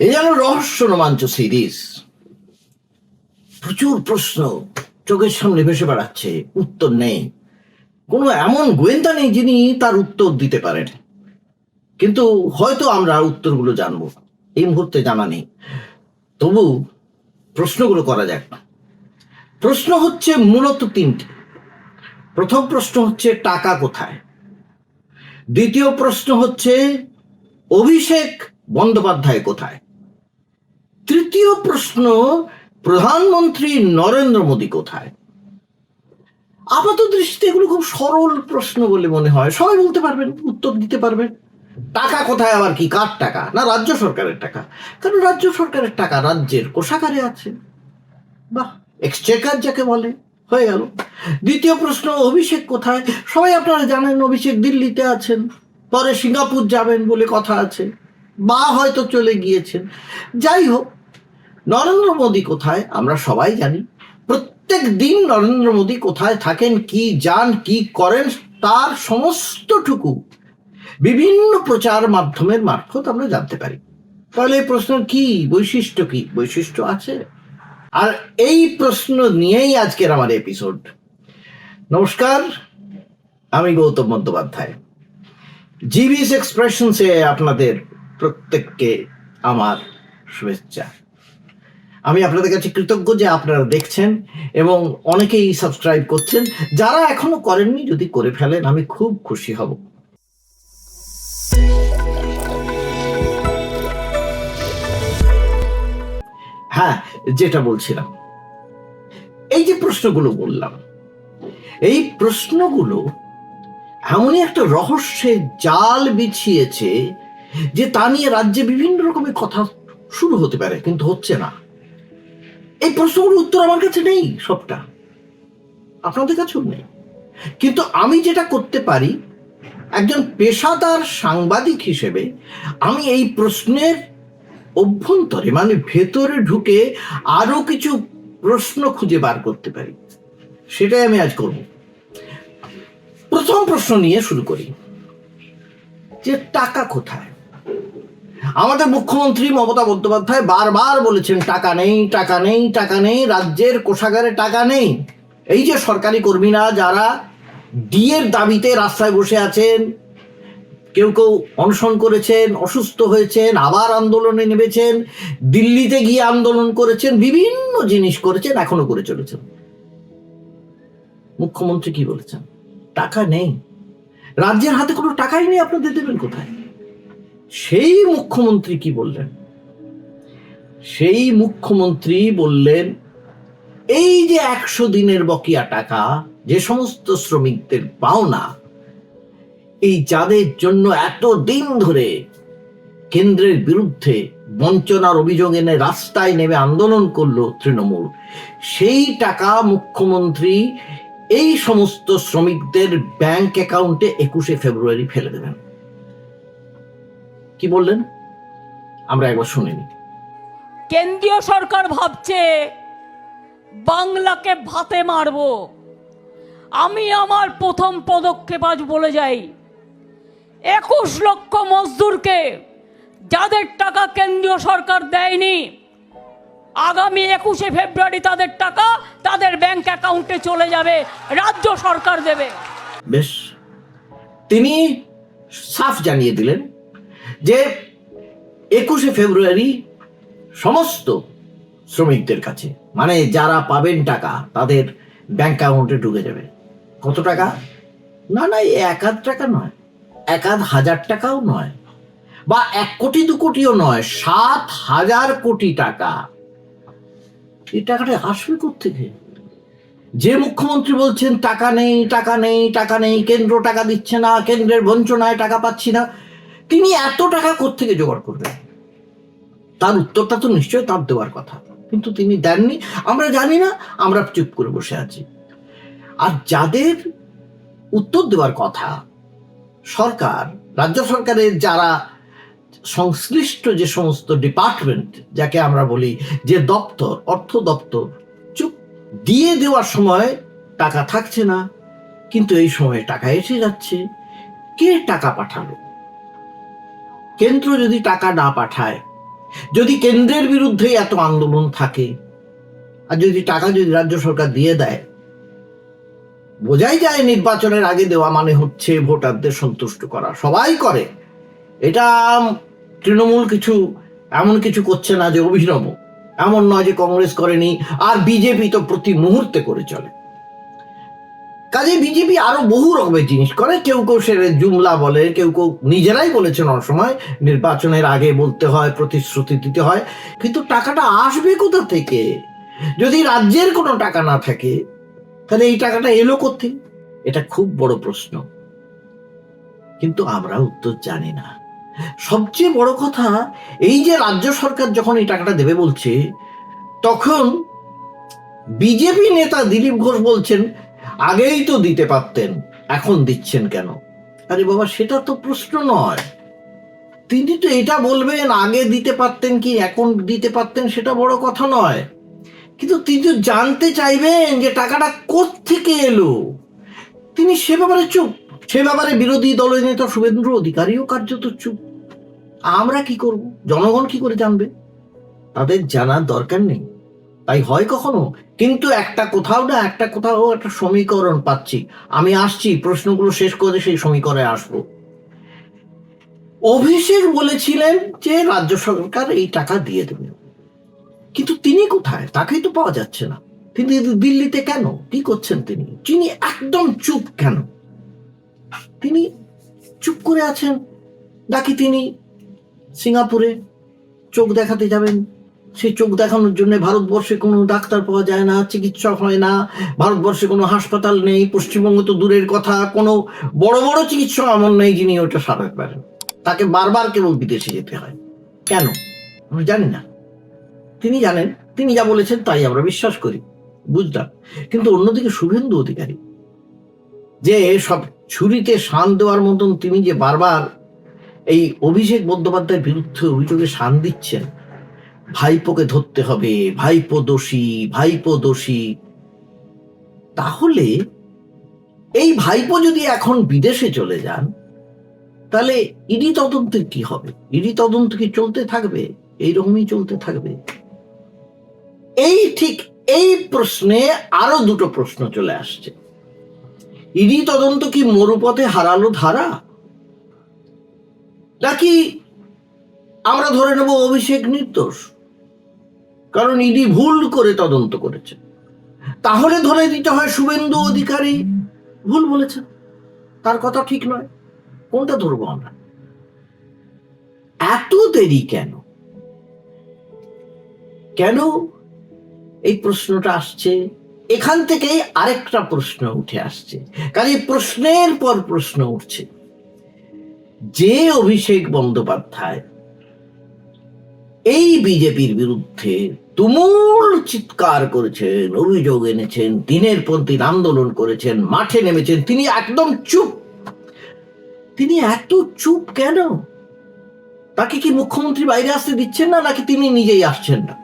এই যেন রহস্য রোমাঞ্চ সিরিজ। প্রচুর প্রশ্ন চোখের সামনে ভেসে বেড়াচ্ছে, উত্তর নেই। কোনো এমন গোয়েন্দা নেই যিনি তার উত্তর দিতে পারেন। কিন্তু হয়তো আমরা উত্তরগুলো জানব, এই মুহূর্তে জানা নেই। তবু প্রশ্নগুলো করা যাক। প্রশ্ন হচ্ছে মূলত তিনটি। প্রথম প্রশ্ন হচ্ছে, টাকা কোথায়? দ্বিতীয় প্রশ্ন হচ্ছে, অভিষেক বন্দ্যোপাধ্যায় কোথায়? তৃতীয় প্রশ্ন, প্রধানমন্ত্রী নরেন্দ্র মোদী কোথায়? আপাত দৃষ্টিতে এগুলো খুব সরল প্রশ্ন বলে মনে হয়। সবাই বলতে পারবেন, উত্তর দিতে পারবেন। টাকা কোথায় আবার কি? কার টাকা? না, রাজ্য সরকারের টাকা। কারণ রাজ্য সরকারের টাকা রাজ্যের কোষাগারে আছে। বাহ এক্সচেকার যাকে বলে, হয়ে গেল। দ্বিতীয় প্রশ্ন, অভিষেক কোথায়? সবাই আপনারা জানেন অভিষেক দিল্লিতে আছেন, পরে সিঙ্গাপুর যাবেন বলে কথা আছে। বা হয়তো চলে গিয়েছেন। যাই হোক নরেন্দ্র মোদী কোথায়? আমরা সবাই জানি। প্রত্যেক দিন নরেন্দ্র মোদী কোথায় থাকেন, কি যান, কি করেন, তার সমস্তটুকু বিভিন্ন প্রচার মাধ্যমের মারফত আমরা জানতে পারি। তাহলে এই প্রশ্ন কি? বৈশিষ্ট্য কি? বৈশিষ্ট্য আছে। আর এই প্রশ্ন নিয়েই আজকের আমার এপিসোড নমস্কার, আমি গৌতম বন্দ্যোপাধ্যায়। জিবিস এক্সপ্রেশনসে আপনাদের প্রত্যেককে আমার শুভেচ্ছা। আমি আপনাদের কাছে কৃতজ্ঞ যে আপনারা দেখছেন এবং অনেকেই সাবস্ক্রাইব করছেন। যারা এখনও করেননি, যদি করে ফেলেন, আমি খুব খুশি হব। হ্যাঁ যেটা বলছিলাম। এই যে প্রশ্নগুলো বললাম, এই প্রশ্নগুলো এমনই একটা রহস্যের জাল বিছিয়েছে যে তা নিয়ে রাজ্যে বিভিন্ন রকমের কথা শুরু হতে পারে, কিন্তু হচ্ছে না। এই প্রশ্নগুলোর উত্তর আমার কাছে নেই সবটা। আপনাদের কাছেও নেই। কিন্তু আমি যেটা করতে পারি, একজন পেশাদার সাংবাদিক হিসেবে আমি এই প্রশ্নের অভ্যন্তরে মানে ভেতরে ঢুকে আরও কিছু প্রশ্ন খুঁজে বার করতে পারি। সেটাই আমি আজ করব। প্রথম প্রশ্ন নিয়ে শুরু করি, যে টাকা কোথায়? আমাদের মুখ্যমন্ত্রী মমতা বন্দ্যোপাধ্যায় বারবার বলেছেন, টাকা নেই টাকা নেই টাকা নেই, রাজ্যের কোষাগারে টাকা নেই। এই যে সরকারি কর্মীরা যারা ডিএর দাবিতে রাস্তায় বসে আছেন, কেউ কেউ অনশন করেছেন, অসুস্থ হয়েছেন, আবার আন্দোলনে নেমেছেন, দিল্লিতে গিয়ে আন্দোলন করেছেন, বিভিন্ন জিনিস করেছেন, এখনও করে চলেছেন। মুখ্যমন্ত্রী কি বলেছেন? টাকা নেই। রাজ্যের হাতে কোনো টাকাই নেই, আপনাদের দেবেন কোথায়? সেই মুখ্যমন্ত্রী কি বললেন? সেই মুখ্যমন্ত্রী বললেন, এই যে একশো দিনের বকেয়া টাকা, যে সমস্ত শ্রমিকদের পাওনা, এই যাদের জন্য এত দিন ধরে কেন্দ্রের বিরুদ্ধে বঞ্চনার অভিযোগ এনে রাস্তায় নেমে আন্দোলন করল তৃণমূল, সেই টাকা মুখ্যমন্ত্রী এই সমস্ত শ্রমিকদের ব্যাংক অ্যাকাউন্টে একুশে ফেব্রুয়ারি ফেলে দেবেন। কি বললেন? আমরা একবার শুনিনি কেন্দ্রীয় সরকার ভাবছে বাংলাকে ভাতে মারবো। আমি আমার প্রথম পদক্ষেপ আজ বলে যাই একুশ লক্ষ মজদুরকে যাদের টাকা কেন্দ্রীয় সরকার দেয়নি আগামী একুশে ফেব্রুয়ারি তাদের টাকা তাদের ব্যাংক অ্যাকাউন্টে চলে যাবে রাজ্য সরকার দেবে। বেশ। তিনি সাফ জানিয়ে দিলেন যে একুশে ফেব্রুয়ারি সমস্ত শ্রমিকদের কাছে মানে যারা পাবেন টাকা, তাদের ব্যাংক অ্যাকাউন্টে ঢুকে যাবে। কত টাকা? না না এক আধ টাকা নয়। এক আধ হাজার টাকাও নয়। বা এক কোটি, দু কোটিও নয়, সাত হাজার কোটি টাকা। এই টাকাটা আসবে কোথেকে যে মুখ্যমন্ত্রী বলছেন, টাকা নেই টাকা নেই টাকা নেই, কেন্দ্র টাকা দিচ্ছে না, কেন্দ্রের বঞ্চনায় টাকা পাচ্ছি না তিনি এত টাকা কোত্থেকে জোগাড় করবেন? তার উত্তরটা তো নিশ্চয়ই তার দেওয়ার কথা। কিন্তু তিনি দেননি। আমরা জানি না, আমরা চুপ করে বসে আছি। আর যাদের উত্তর দেওয়ার কথা, সরকার, রাজ্য সরকারের যারা সংশ্লিষ্ট যে সমস্ত ডিপার্টমেন্ট যাকে আমরা বলি যে দপ্তর, অর্থ দপ্তর, চুপ দিয়ে দেওয়ার সময় টাকা থাকছে না। কিন্তু এই সময় টাকা এসে যাচ্ছে। কে টাকা পাঠালো? কেন্দ্র যদি টাকা না পাঠায়, যদি কেন্দ্রের বিরুদ্ধে এত আন্দোলন থাকে, আর যদি টাকা যদি রাজ্য সরকার দিয়ে দেয়, বোঝাই যায় নির্বাচনের আগে দেওয়া মানে হচ্ছে ভোটারদের সন্তুষ্ট করা। সবাই করে। এটা তৃণমূল কিছু এমন কিছু করছে না যে অভিনব। এমন নয় যে কংগ্রেস করেনি, আর বিজেপি তো প্রতি মুহূর্তে করে চলে। কাজে বিজেপি আরও বহু রকমের জিনিস করে। কেউ কেউ সে জুমলা বলে, কেউ কেউ নিজেরাই বলেছেন অনেক সময় নির্বাচনের আগে বলতে হয়, প্রতিশ্রুতি দিতে হয়। কিন্তু টাকাটা আসবে কোথা থেকে? যদি রাজ্যের কোনো টাকা না থাকে, তাহলে এই টাকাটা এলো কোথেকে এটা খুব বড় প্রশ্ন। কিন্তু আমরা উত্তর জানি না। সবচেয়ে বড় কথা, এই যে রাজ্য সরকার যখন এই টাকাটা দেবে বলছে, তখন বিজেপি নেতা দিলীপ ঘোষ বলছেন আগেই তো দিতে পারতেন, এখন দিচ্ছেন কেন? আরে বাবা, সেটা তো প্রশ্ন নয়। তিনি তো এটা বলবেন, আগে দিতে পারতেন কি, এখন দিতে পারতেন সেটা বড় কথা নয়। কিন্তু তিনি তো জানতে চাইবেন যে টাকাটা থেকে এলো। তিনি সে ব্যাপারে চুপ, সে ব্যাপারে বিরোধী দলের নেতা শুভেন্দ্র অধিকারীও কার্যত চুপ। আমরা কি করব? জনগণ কি করে জানবে? তাদের জানার দরকার নেই। তাই হয় কখনো? কিন্তু একটা কোথাও না একটা কোথাও একটা সমীকরণ পাচ্ছি। আমি আসছি, প্রশ্নগুলো শেষ করে সেই সমীকরণে আসব। অভিষেক বলেছিলেন যে রাজ্য সরকার এই টাকা দিয়ে দেবে। কিন্তু তিনি কোথায়? তাকেই তো পাওয়া যাচ্ছে না। তিনি দিল্লিতে কেন? কি করছেন তিনি? তিনি একদম চুপ কেন? তিনি চুপ করে আছেন? নাকি তিনি সিঙ্গাপুরে চোখ দেখাতে যাবেন? সেই চোখ দেখানোর জন্য ভারতবর্ষে কোনো ডাক্তার পাওয়া যায় না, চিকিৎসক হয় না, ভারতবর্ষে কোনো হাসপাতাল নেই, পশ্চিমবঙ্গ তো দূরের কথা, কোনো বড় বড় চিকিৎসক এমন নেই যিনি ওটা সারাতে পারেন। তাকে বারবার কেবল বিদেশে যেতে হয়। কেন? আমি জানি না। তিনি জানেন, তিনি যা বলেছেন তাই আমরা বিশ্বাস করি, বুঝলাম। কিন্তু অন্যদিকে শুভেন্দু অধিকারী, যে সব ছুরিতে শান দেওয়ার মতন তিনি যে বারবার এই অভিষেক বন্দ্যোপাধ্যায়ের বিরুদ্ধে অভিযোগে শান দিচ্ছেন ভাইপোকে ধরতে হবে, ভাইপো দোষী ভাইপো দোষী। তাহলে এই ভাইপো যদি এখন বিদেশে চলে যান, তাহলে ইডি তদন্তের কি হবে? ইডি তদন্ত কি চলতে থাকবে? এইরকমই চলতে থাকবে। এই ঠিক এই প্রশ্নে আরও দুটো প্রশ্ন চলে আসছে। ইডি তদন্ত কি মরুপথে হারালো ধারা? নাকি আমরা ধরে নেব অভিষেক নির্দোষ? কারণ ইডি ভুল করে তদন্ত করেছে। তাহলে ধরে দিতে হয় শুভেন্দু অধিকারী। ভুল বলেছেন। তার কথা ঠিক নয়। কোনটা ধরবো আমরা? এত দেরি কেন? কেন এই প্রশ্নটা আসছে? এখান থেকেই আরেকটা প্রশ্ন উঠে আসছে। কাজে প্রশ্নের পর প্রশ্ন উঠছে। যে অভিষেক বন্দ্যোপাধ্যায় এই বিজেপির বিরুদ্ধে তুমুল চিৎকার করেছেন, অভিযোগ এনেছেন, দিনের পর দিন আন্দোলন করেছেন, মাঠে নেমেছেন, তিনি একদম চুপ। তিনি এত চুপ কেন? তাকে কি মুখ্যমন্ত্রী বাইরে আসতে দিচ্ছেন না, নাকি তিনি নিজেই আসছেন না?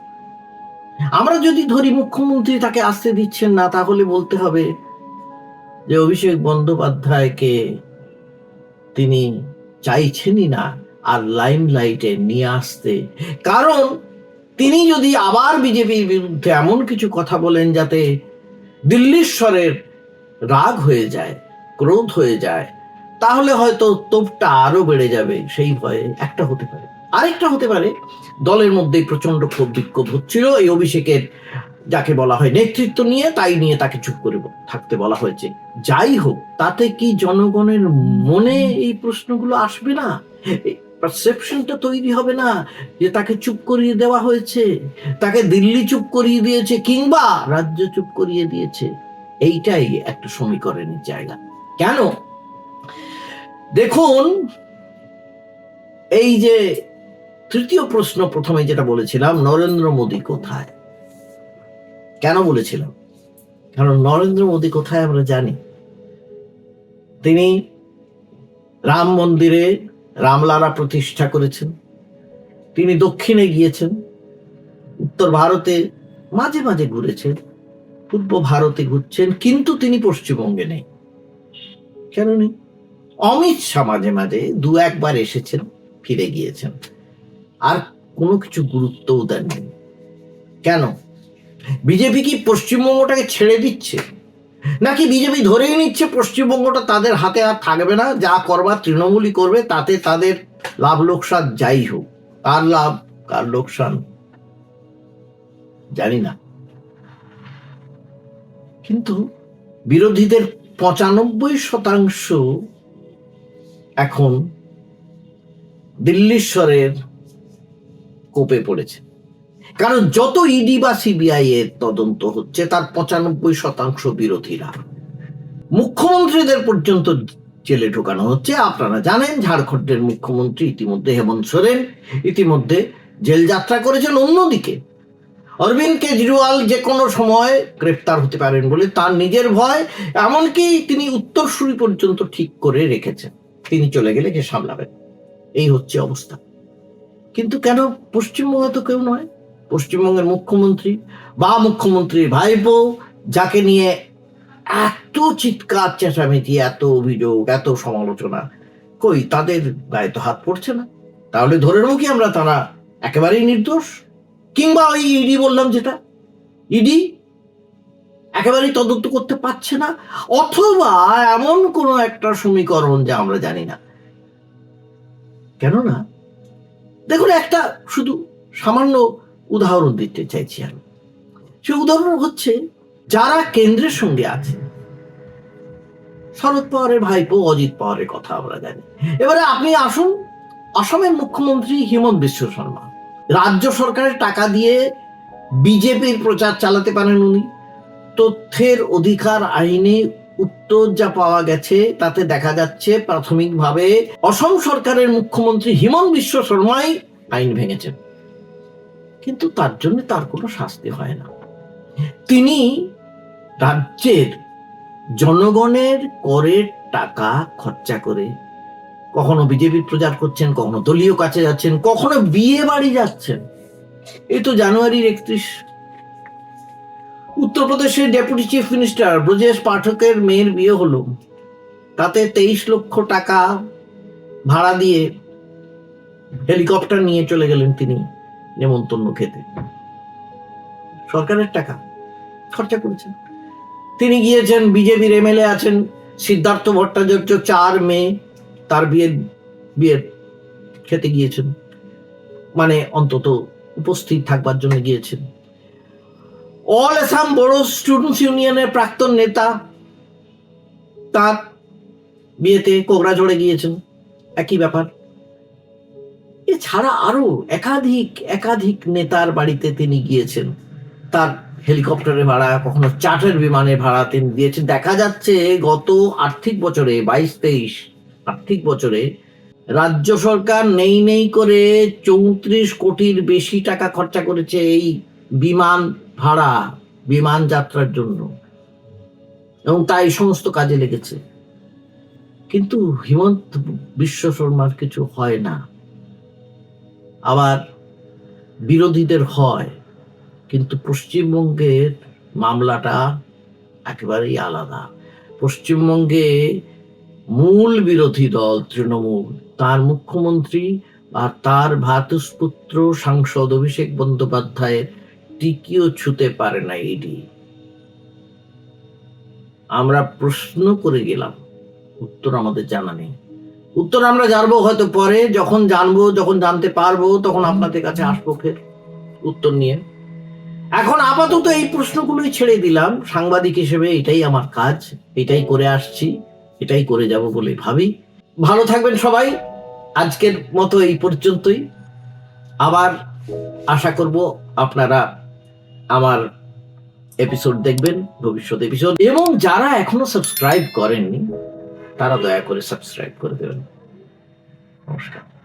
আমরা যদি ধরি মুখ্যমন্ত্রী তাকে আসতে দিচ্ছেন না, তাহলে বলতে হবে যে অভিষেক বন্দ্যোপাধ্যায়কে তিনি চাইছেনই না। আর লাইম লাইটে নিয়ে আসতে। কারণ তিনি যদি আবার বিজেপির বিরুদ্ধে এমন কিছু কথা বলেন যাতে দিল্লীশ্বরের রাগ হয়ে যায়, ক্রোধ হয়ে যায়, তাহলে হয়তো তোপটা আরও বেড়ে যাবে। সেই ভয়ে একটা হতে পারে। আরেকটা হতে পারে, দলের মধ্যে প্রচণ্ড ক্ষোভ বিক্ষোভ হচ্ছিল। এই অভিষেকের যাকে বলা হয় নেতৃত্ব নিয়ে, তাই নিয়ে তাকে চুপ করে থাকতে বলা হয়েছে। যাই হোক, তাতে কি জনগণের মনে এই প্রশ্নগুলো আসবে না? পারসেপশনটা তৈরি হবে না, যে তাকে চুপ করিয়ে দেওয়া হয়েছে, তাকে দিল্লি চুপ করিয়ে দিয়েছে কিংবা রাজ্য চুপ করিয়ে দিয়েছে, এইটাই একটা সমীকরণের জায়গা। কেন? দেখুন, এই যে তৃতীয় প্রশ্ন প্রথমে যেটা বলেছিলাম, নরেন্দ্র মোদী কোথায়? কেন বলেছিলাম? কারণ নরেন্দ্র মোদী কোথায় আমরা জানি। তিনি রাম মন্দিরে রামলালা প্রতিষ্ঠা করেছেন। তিনি দক্ষিণে গিয়েছেন। উত্তর ভারতে মাঝে মাঝে ঘুরেছেন। পূর্ব ভারতে ঘুরছেন, কিন্তু তিনি পশ্চিমবঙ্গে নেই। কেন নেই? অমিত শাহ মাঝে মাঝে দু একবার এসেছেন, ফিরে গিয়েছেন। আর কোনো কিছু গুরুত্বও দেননি। কেন? বিজেপি কি পশ্চিমবঙ্গটাকে ছেড়ে দিচ্ছে? নাকি বিজেপি ধরেই নিচ্ছে? পশ্চিমবঙ্গটা তাদের হাতে আর থাকবে না। যা করবার তৃণমূলই করবে, তাতে তাদের লাভ লোকসান যাই হোক। কার লাভ, কার লোকসান জানি না। কিন্তু বিরোধীদের পঁচানব্বই শতাংশ এখন দিল্লীশ্বরের কোপে পড়েছে। কারণ যত ইডি বা সিবিআই এর তদন্ত হচ্ছে, তার পঁচানব্বই শতাংশ বিরোধীরা। মুখ্যমন্ত্রীদের পর্যন্ত জেলে ঢোকানো হচ্ছে। আপনারা জানেন, ঝাড়খণ্ডের মুখ্যমন্ত্রী ইতিমধ্যে হেমন্ত সোরেন, ইতিমধ্যে জেল যাত্রা করেছেন অন্যদিকে। অরবিন্দ কেজরিওয়াল যে কোনো সময় গ্রেফতার হতে পারেন বলে তার নিজের ভয়, এমনকি তিনি উত্তরসূরি পর্যন্ত ঠিক করে রেখেছেন। তিনি চলে গেলে কে সামলাবেন। এই হচ্ছে অবস্থা। কিন্তু কেন? পশ্চিমবঙ্গে তো কেউ নয়। পশ্চিমবঙ্গের মুখ্যমন্ত্রী বা মুখ্যমন্ত্রীর ভাইপো, যাকে নিয়ে এত চিৎকার, চেঁচামেচি, এত অভিযোগ, এত সমালোচনা, কই তাদের গায়ে তো হাত পড়ছে না। তাহলে ধরে নেব কি আমরা তারা একেবারেই নির্দোষ? কিংবা ওই ইডি বললাম যেটা, ইডি একেবারেই তদন্ত করতে পারছে না, অথবা এমন কোনো একটা সমীকরণ যা আমরা জানি না। কেননা, দেখুন একটা শুধু সামান্য উদাহরণ দিতে চাইছি আমি। সে উদাহরণ হচ্ছে, যারা কেন্দ্রের সঙ্গে আছে শরদ পাওয়ারের ভাইপো অজিত পাওয়ারের কথা আমরা জানি। এবারে আপনি আসুন, আসামের মুখ্যমন্ত্রী হিমন্ত বিশ্ব শর্মা, রাজ্য সরকারের টাকা দিয়ে বিজেপির প্রচার চালাতে পারেন উনি। তথ্যের অধিকার আইনে উত্তর যা পাওয়া গেছে, তাতে দেখা যাচ্ছে প্রাথমিকভাবে অসম সরকারের মুখ্যমন্ত্রী হিমন্ত বিশ্ব শর্মাই আইন ভেঙেছেন। কিন্তু তার জন্য তার কোনো শাস্তি হয় না। তিনি রাজ্যের জনগণের করের টাকা খরচা করে কখনো বিজেপির প্রচার করছেন, কখনো দলীয় কাছে যাচ্ছেন, কখনো বিয়ে বাড়ি যাচ্ছেন। এই তো জানুয়ারির একত্রিশ। উত্তরপ্রদেশের ডেপুটি চিফ মিনিস্টার ব্রজেশ পাঠকের মেয়ের বিয়ে হলো। তাতে তেইশ লক্ষ টাকা ভাড়া দিয়ে হেলিকপ্টার নিয়ে চলে গেলেন তিনি। নেমন্তন্ন খেতে। সরকারের টাকা খরচা করেছেন। তিনি গিয়েছেন, বিজেপির এমএলএ আছেন, সিদ্ধার্থ ভট্টাচার্য চার মেয়ে তার বিয়ের বিয়ের খেতে গিয়েছেন। মানে অন্তত উপস্থিত থাকবার জন্য গিয়েছেন। অল আসাম বড় স্টুডেন্টস ইউনিয়নের প্রাক্তন নেতা তার বিয়েতে কোকড়াঝড়ে গিয়েছেন। একই ব্যাপার। এছাড়া আরও একাধিক একাধিক নেতার বাড়িতে তিনি গিয়েছেন। তার হেলিকপ্টারে ভাড়া, কখনো চার্টার বিমানে ভাড়া তিনি দিয়েছেন। দেখা যাচ্ছে গত আর্থিক বছরে, বাইশ, তেইশ আর্থিক বছরে রাজ্য সরকার নেই নেই করে চৌত্রিশ কোটির বেশি টাকা খরচা করেছে এই বিমান ভাড়া, বিমান যাত্রার জন্য। এবং তাই সমস্ত কাজে লেগেছে। কিন্তু হিমন্ত বিশ্ব শর্মার কিছু হয় না। আবার বিরোধীদের হয়, কিন্তু পশ্চিমবঙ্গের মামলাটা একেবারেই আলাদা। পশ্চিমবঙ্গে মূল বিরোধী দল তৃণমূল, তার মুখ্যমন্ত্রী আর তার ভ্রাতুষ্পুত্র সাংসদ অভিষেক বন্দ্যোপাধ্যায়ের টিকিও ছুতে পারে না ইডি আমরা প্রশ্ন করে গেলাম, উত্তর আমাদের জানা নেই। উত্তর আমরা জানব হয়তো পরে, যখন জানব, যখন জানতে পারব, তখন আপনাদের কাছে আসব ফের উত্তর নিয়ে। এখন আপাতত এই প্রশ্নগুলোই ছেড়ে দিলাম। সাংবাদিক হিসেবে এটাই আমার কাজ, এটাই করে আসছি, এটাই করে যাব বলে ভাবি। ভালো থাকবেন সবাই, আজকের মতো এই পর্যন্তই। আবার আশা করব আপনারা আমার এপিসোড দেখবেন, ভবিষ্যৎ এপিসোড এবং যারা এখনও সাবস্ক্রাইব করেননি তারা দয়া করে সাবস্ক্রাইব করে দেবেন। নমস্কার।